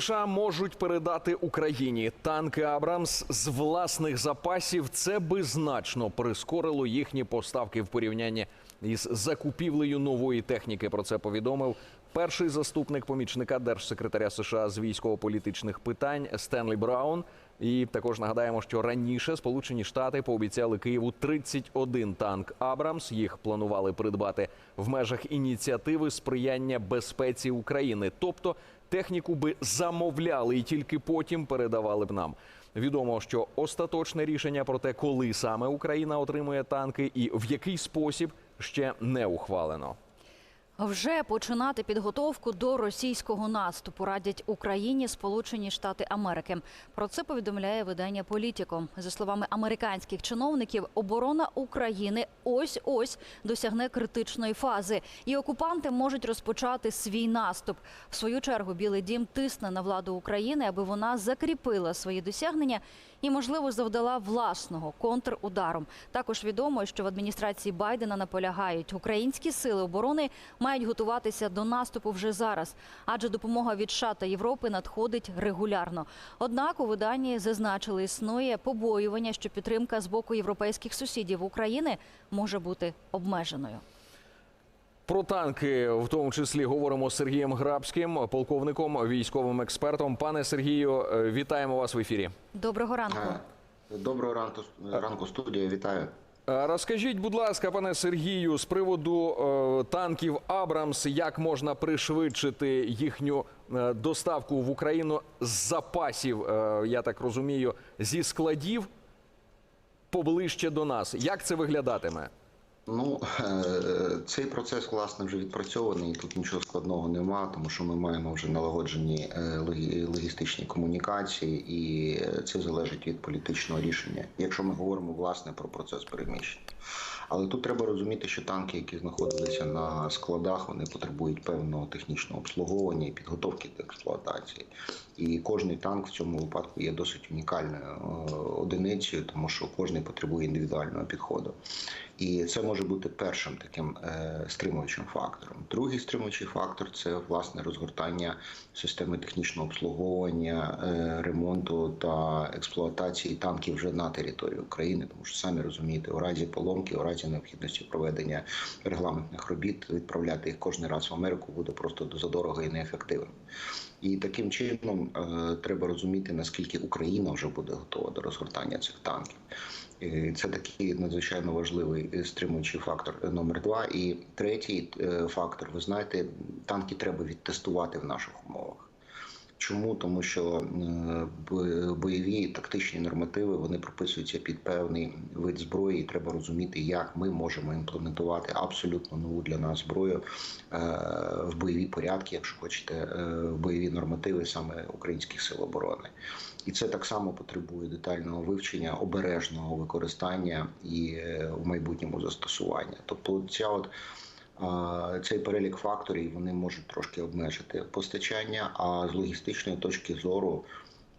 США можуть передати Україні танки Абрамс з власних запасів. Це би значно прискорило їхні поставки в порівнянні із закупівлею нової техніки. Про це повідомив перший заступник помічника держсекретаря США з військово-політичних питань Стенлі Браун. І також нагадаємо, що раніше Сполучені Штати пообіцяли Києву 31 танк Абрамс. Їх планували придбати в межах ініціативи сприяння безпеці України. Тобто техніку би замовляли і тільки потім передавали б нам. Відомо, що остаточне рішення про те, коли саме Україна отримує танки і в який спосіб ще не ухвалено. Вже починати підготовку до російського наступу радять Україні Сполучені Штати Америки. Про це повідомляє видання Політіко. За словами американських чиновників, оборона України ось ось досягне критичної фази, і окупанти можуть розпочати свій наступ. В свою чергу Білий Дім тисне на владу України, аби вона закріпила свої досягнення і, можливо, завдала власного контрудару. Також відомо, що в адміністрації Байдена наполягають, українські сили оборони мають готуватися до наступу вже зараз, адже допомога від США та Європи надходить регулярно. Однак у виданні зазначили, існує побоювання, що підтримка з боку європейських сусідів України може бути обмеженою. Про танки, в тому числі, говоримо з Сергієм Грабським, полковником, військовим експертом. Пане Сергію, е, вітаємо вас в ефірі. Доброго ранку. Е, Доброго ранку, ранку студія. Вітаю. Е, Розкажіть, будь ласка, пане Сергію, з приводу е, танків Абрамс, як можна пришвидшити їхню е, доставку в Україну з запасів, е, я так розумію, зі складів поближче до нас. Як це виглядатиме? Ну е, цей процес власне вже відпрацьований. і Тут нічого складного нема, тому що ми маємо вже налагоджені е, логістичні комунікації, і е, це залежить від політичного рішення, якщо ми говоримо власне про процес переміщення. Але тут треба розуміти, що танки, які знаходилися на складах, вони потребують певного технічного обслуговування і підготовки до експлуатації. І кожний танк в цьому випадку є досить унікальною одиницею, тому що кожний потребує індивідуального підходу. І це може бути першим таким е, стримуючим фактором. Другий стримуючий фактор це власне розгортання системи технічного обслуговування, е, ремонту та експлуатації танків вже на території України, тому що самі розумієте, у разі поломки, у разі необхідності проведення регламентних робіт, відправляти їх кожен раз в Америку буде просто задорого і неефективно. І таким чином е, треба розуміти, наскільки Україна вже буде готова до розгортання цих танків. Це такий надзвичайно важливий е, стримуючий фактор е, номер два. І третій е, фактор, ви знаєте, танки треба відтестувати в наших умовах. Чому? Тому що е, бойові тактичні нормативи вони прописуються під певний вид зброї, і треба розуміти, як ми можемо імплементувати абсолютно нову для нас зброю е, в бойові порядки, якщо хочете, е, в бойові нормативи саме українських сил оборони. І це так само потребує детального вивчення, обережного використання і в майбутньому застосування. Тобто, ця от цей перелік факторів вони можуть трошки обмежити постачання. А з логістичної точки зору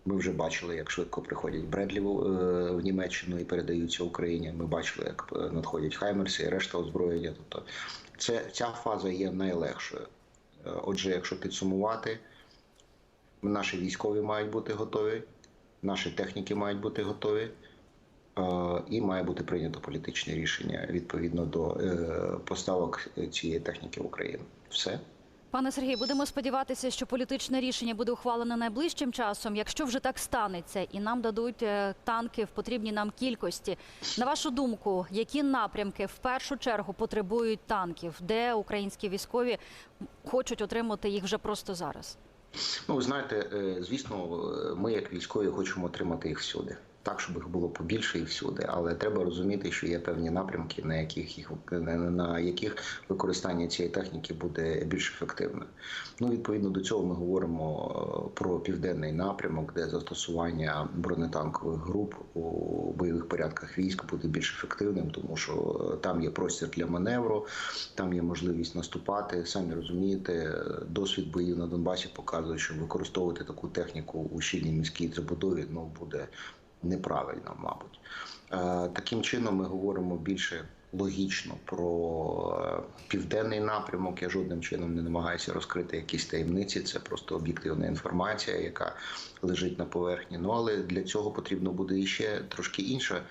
ми вже бачили, як швидко приходять Бредлі в, е, Німеччину і передаються Україні. Ми бачили, як е, надходять Хаймерси і решта озброєння. Тобто, це ця фаза є найлегшою. Е, Отже, якщо підсумувати, наші військові мають бути готові, наші техніки мають бути готові. Е, І має бути прийнято політичне рішення відповідно до е, поставок цієї техніки в Україну. Все. Пане Сергій, будемо сподіватися, що політичне рішення буде ухвалене найближчим часом. Якщо вже так станеться, і нам дадуть е, танки в потрібній нам кількості. На вашу думку, які напрямки в першу чергу потребують танків, де українські військові хочуть отримати їх вже просто зараз? Ну, ви знаєте, е, звісно, е, ми, як військові, хочемо отримати їх всюди. Так, щоб їх було побільше і всюди, але треба розуміти, що є певні напрямки, на яких їх на, яких використання цієї техніки буде більш ефективним. Ну, відповідно до цього, ми говоримо е, про південний напрямок, де застосування бронетанкових груп у бойових порядках військ буде більш ефективним, тому що е, там є простір для маневру, там є можливість наступати. Самі розумієте, е, досвід боїв на Донбасі показує, що використовувати таку техніку у щільній міській забудові ну буде неправильно, мабуть. Е, Таким чином ми говоримо більше логічно про е, південний напрямок. Я жодним чином не намагаюся розкрити якісь таємниці. Це просто об'єктивна інформація, яка лежить на поверхні. Ну але для цього потрібно буде іще трошки інше,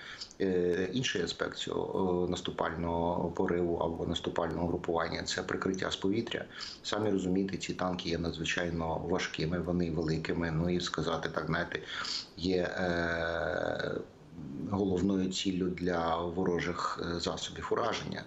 е, інший аспект цього е, наступального пориву або наступального групування. Це прикриття з повітря. Самі розумієте, ці танки є надзвичайно важкими, вони великими. Ну і сказати так, знаєте, є. Головною ціллю для ворожих е, засобів ураження.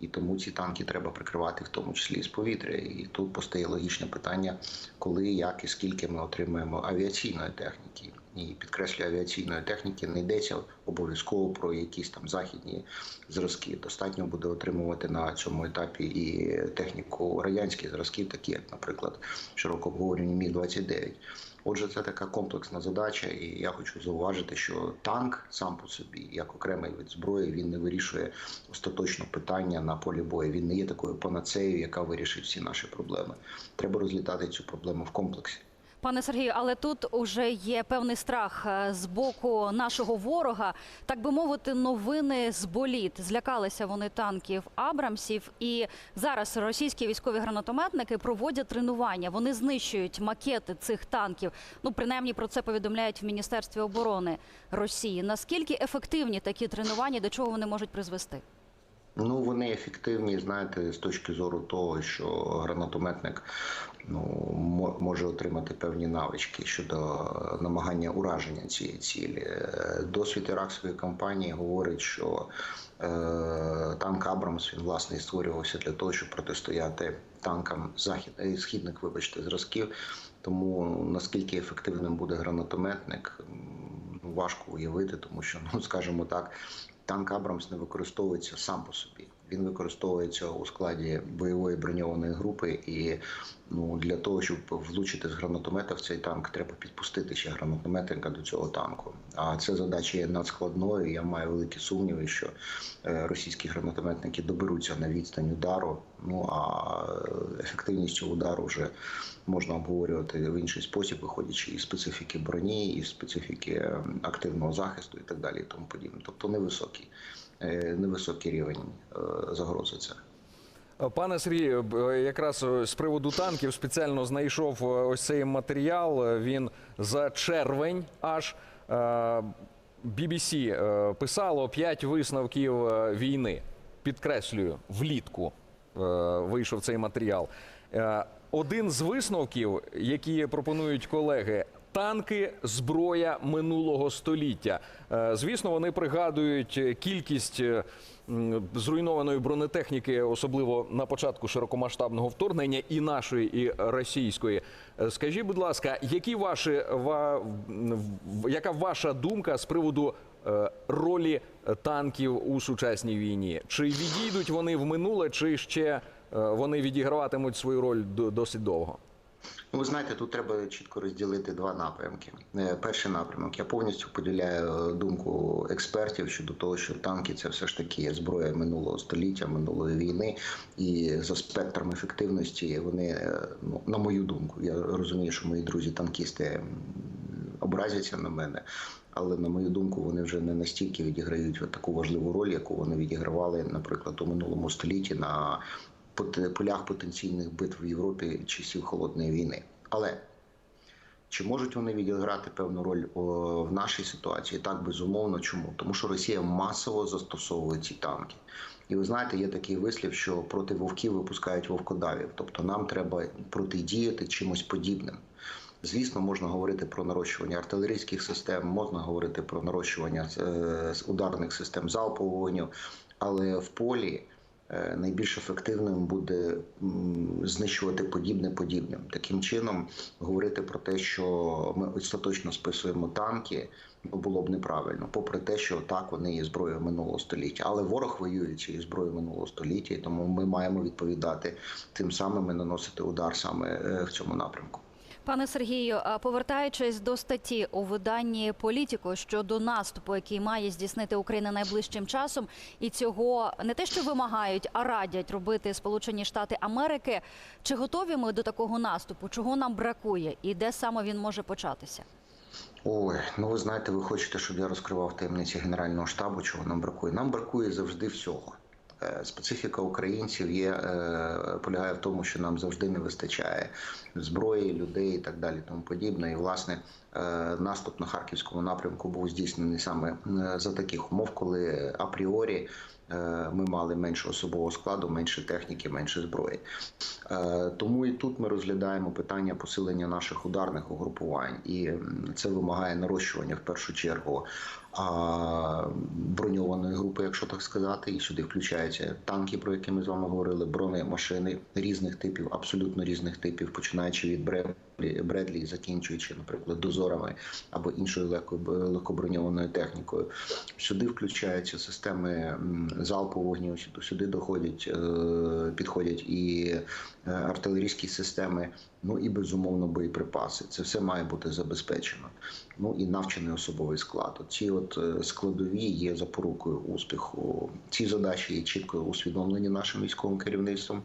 І тому ці танки треба прикривати в тому числі і з повітря. І тут постає логічне питання, коли, як і скільки ми отримаємо авіаційної техніки. І підкреслюю, авіаційної техніки не йдеться обов'язково про якісь там західні зразки. Достатньо буде отримувати на цьому етапі і техніку радянських зразків, такі як, наприклад, широко обговорені Мі 29 Отже, це така комплексна задача, і я хочу зауважити, що танк сам по собі, як окремий від зброї, він не вирішує остаточно питання на полі бою. Він не є такою панацеєю, яка вирішить всі наші проблеми. Треба розлітати цю проблему в комплексі. Пане Сергію, але тут уже є певний страх е, з боку нашого ворога, так би мовити, новини з боліт. Злякалися вони танків Абрамсів, і зараз російські військові гранатометники проводять тренування. Вони знищують макети цих танків. Ну, принаймні про це повідомляють в Міністерстві оборони Росії. Наскільки ефективні такі тренування, до чого вони можуть призвести? Ну, вони ефективні, знаєте, з точки зору того, що гранатометник ну, мо- може отримати певні навички щодо намагання ураження цієї цілі. Е, Досвід іракської кампанії говорить, що е, танк Абрамс він власне і створювався для того, щоб протистояти танкам захід, е, східних, вибачте, зразків. Тому наскільки ефективним буде гранатометник, ну, важко уявити, тому що, ну скажімо так, танк Абрамс не використовується сам по собі. Він використовується у складі бойової броньованої групи, і ну для того, щоб влучити з гранатомета в цей танк, треба підпустити ще гранатометника до цього танку. А це задача є надскладною. Я маю великі сумніви, що е, російські гранатометники доберуться на відстань удару. Ну а е, ефективність цього удару вже можна обговорювати в інший спосіб, виходячи із специфіки броні, із специфіки е, активного захисту і так далі, і тому подібне. Тобто невисокий, невисокий рівень е, загрози це. Пане Сергію, е, якраз е, з приводу танків спеціально знайшов е, ось цей матеріал. Е, Він за червень аж е, BBC е, писало п'ять висновків е, війни. Підкреслюю, влітку е, вийшов цей матеріал. Е, Один з висновків, які пропонують колеги. Танки зброя минулого століття. Е, Звісно, вони пригадують кількість е, зруйнованої бронетехніки, особливо на початку широкомасштабного вторгнення, і нашої, і російської. Е, Скажіть, будь ласка, які ваші ва, яка ваша думка з приводу ролі танків у сучасній війні? Чи відійдуть вони в минуле, чи ще вони відіграватимуть свою роль досить довго? Ну, ви знаєте, тут треба чітко розділити два напрямки. Е, Перший напрямок я повністю поділяю е, думку експертів щодо того, що танки це все ж таки зброя минулого століття, минулої війни, і за спектром ефективності вони, е, ну на мою думку, я розумію, що мої друзі-танкісти образяться на мене. Але на мою думку, вони вже не настільки відіграють таку важливу роль, яку вони відігравали, наприклад, у минулому столітті на полях потенційних битв в Європі часів холодної війни. Але чи можуть вони відіграти певну роль в нашій ситуації? Так, безумовно. Чому? Тому що Росія масово застосовує ці танки. І ви знаєте, є такий вислів, що проти вовків випускають вовкодавів. Тобто нам треба протидіяти чимось подібним. Звісно, можна говорити про нарощування артилерійських систем, можна говорити про нарощування е, ударних систем залпового вогню, але в полі найбільш ефективним буде знищувати подібне подібним. Таким чином, говорити про те, що ми остаточно списуємо танки, було б неправильно, попри те, що так вони є зброєю минулого століття. Але ворог воює цією зброєю минулого століття, і тому ми маємо відповідати тим самим і наносити удар саме е, в цьому напрямку. Пане Сергію, повертаючись до статті у виданні Політіко щодо наступу, який має здійснити Україна найближчим часом, і цього не те, що вимагають, а радять робити Сполучені Штати Америки. Чи готові ми до такого наступу? Чого нам бракує, і де саме він може початися? Ой, ну ви знаєте, ви хочете, щоб я розкривав таємниці Генерального штабу, чого нам бракує. Нам бракує завжди всього. Е, Специфіка українців є е, полягає в тому, що нам завжди не вистачає зброї, людей і так далі, тому подібне. І власне наступ на харківському напрямку був здійснений саме е, за таких умов, коли апріорі е, ми мали менше особового складу, менше техніки, менше зброї. Е, Тому і тут ми розглядаємо питання посилення наших ударних угрупувань, і це вимагає нарощування в першу чергу броньованої групи, якщо так сказати, і сюди включаються танки, про які ми з вами говорили, бронемашини різних типів, абсолютно різних типів, починаючи від Бредлі, Бредлі закінчуючи, наприклад, дозорами або іншою легко- легкоброньованою технікою. Сюди включаються системи залпового вогню, сюди- сюди доходять, е, підходять і е, артилерійські системи, ну і безумовно боєприпаси. Це все має бути забезпечено. Ну і навчений особовий склад. Ці от е, складові є запорукою успіху. Ці задачі є чітко усвідомлені нашим військовим керівництвом.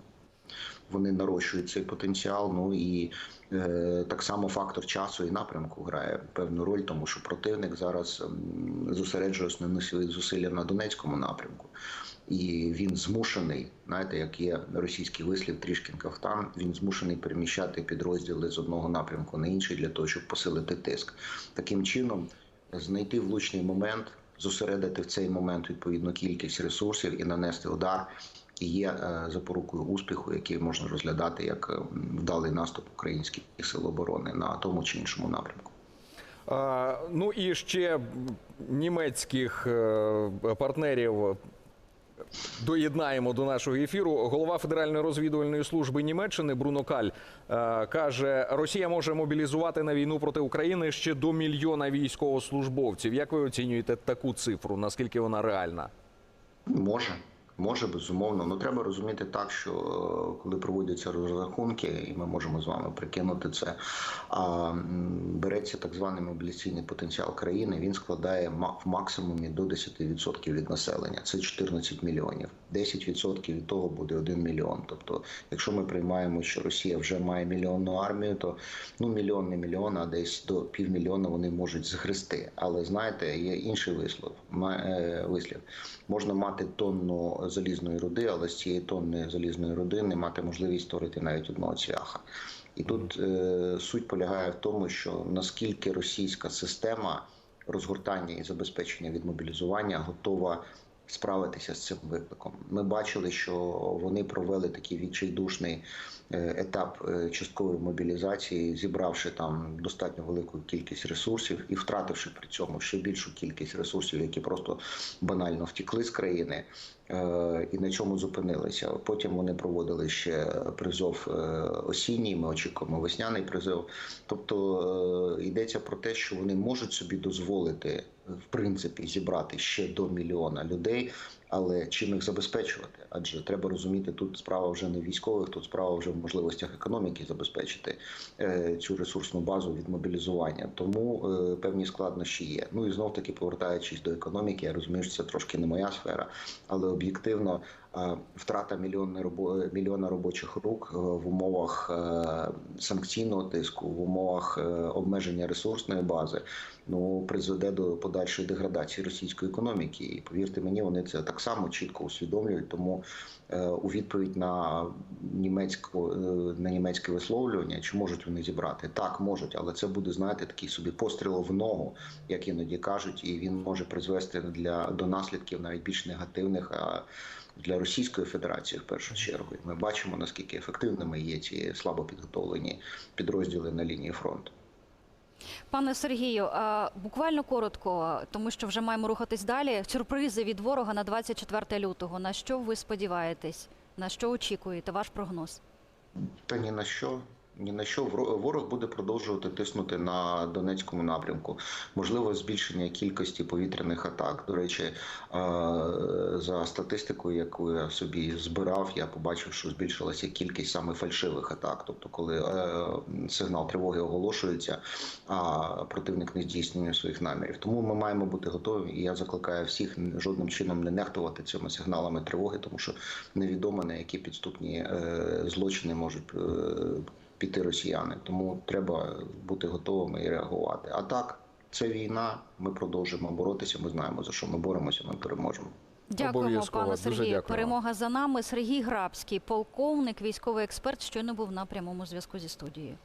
Вони нарощують цей потенціал. Ну і е, так само фактор часу і напрямку грає певну роль, тому що противник зараз м, зосереджує основні свої зусилля на Донецькому напрямку. І він змушений, знаєте, як є російський вислів трішкін кафтан, він змушений переміщати підрозділи з одного напрямку на інший для того, щоб посилити тиск. Таким чином, знайти влучний момент, зосередити в цей момент відповідну кількість ресурсів і нанести удар. І є е, запорукою успіху, який можна розглядати як е, вдалий наступ українських сил оборони на тому чи іншому напрямку. А, ну і ще німецьких е, партнерів доєднаємо до нашого ефіру. Голова Федеральної розвідувальної служби Німеччини Бруно Каль е, каже: Росія може мобілізувати на війну проти України ще до мільйона військовослужбовців. Як ви оцінюєте таку цифру? Наскільки вона реальна? Може, може, безумовно. Ну треба розуміти так, що е, коли проводяться розрахунки, і ми можемо з вами прикинути це, а береться так званий мобілізаційний потенціал країни. Він складає в максимумі до 10% від населення. Це 14 мільйонів. 10% від того буде 1 мільйон. Тобто, якщо ми приймаємо, що Росія вже має мільйонну армію, то ну мільйон не мільйон, а десь до півмільйона вони можуть згрести. Але знаєте, є інший вислов. е, вислів. Можна мати тонну залізної руди, але з цієї тонни залізної руди не мати можливість створити навіть одного цвяха. І тут е, суть полягає в тому, що наскільки російська система розгортання і забезпечення від мобілізування готова справитися з цим викликом. Ми бачили, що вони провели такий відчайдушний е, етап е, часткової мобілізації, зібравши там достатньо велику кількість ресурсів і втративши при цьому ще більшу кількість ресурсів, які просто банально втікли з країни. е, І на чому зупинилися. Потім вони проводили ще призов осінній. Ми очікуємо весняний призов. Тобто йдеться про те, що вони можуть собі дозволити в принципі зібрати ще до мільйона людей, але чим їх забезпечувати? Адже треба розуміти, тут справа вже не військових, тут справа вже в можливостях економіки забезпечити е, цю ресурсну базу від мобілізування. Тому е, певні складнощі є. Ну і знов таки повертаючись до економіки, я розумію, що це трошки не моя сфера, але об'єктивно втрата мільйона робочих рук е, в умовах санкційного тиску, в умовах обмеження ресурсної бази, ну призведе до подальшої деградації російської економіки. І повірте мені, вони це так само чітко усвідомлюють. Тому е, у відповідь на німецьку е, на німецьке висловлювання, чи можуть вони зібрати? Так, можуть, але це буде знаєте такий собі постріл в ногу, як іноді кажуть, і він може призвести для до наслідків навіть більш негативних. А для Російської Федерації в першу чергу ми бачимо наскільки ефективними є ці слабо підготовлені підрозділи на лінії фронту. Пане Сергію, а, буквально коротко, тому що вже маємо рухатись далі. Сюрпризи від ворога на 24 лютого. На що ви сподіваєтесь? На що очікуєте? Ваш прогноз? Та ні на що. Ні на що ворог буде продовжувати тиснути на Донецькому напрямку. Можливо, збільшення кількості повітряних атак. До речі, е, за статистикою, яку я собі збирав, я побачив, що збільшилася кількість саме фальшивих атак. Тобто, коли е, сигнал тривоги оголошується, а противник не здійснює своїх намірів. Тому ми маємо бути готові. І я закликаю всіх жодним чином не нехтувати цими сигналами тривоги, тому що невідомо на які підступні е, злочини можуть. Піти росіяни. Тому треба бути готовими і реагувати. А так, це війна. Ми продовжуємо боротися. Ми знаємо за що ми боремося. Ми переможемо. Дякуємо, Обов'язково. пане Сергію. дякую. Перемога за нами. Сергій Грабський, полковник, військовий експерт, щойно був на прямому зв'язку зі студією.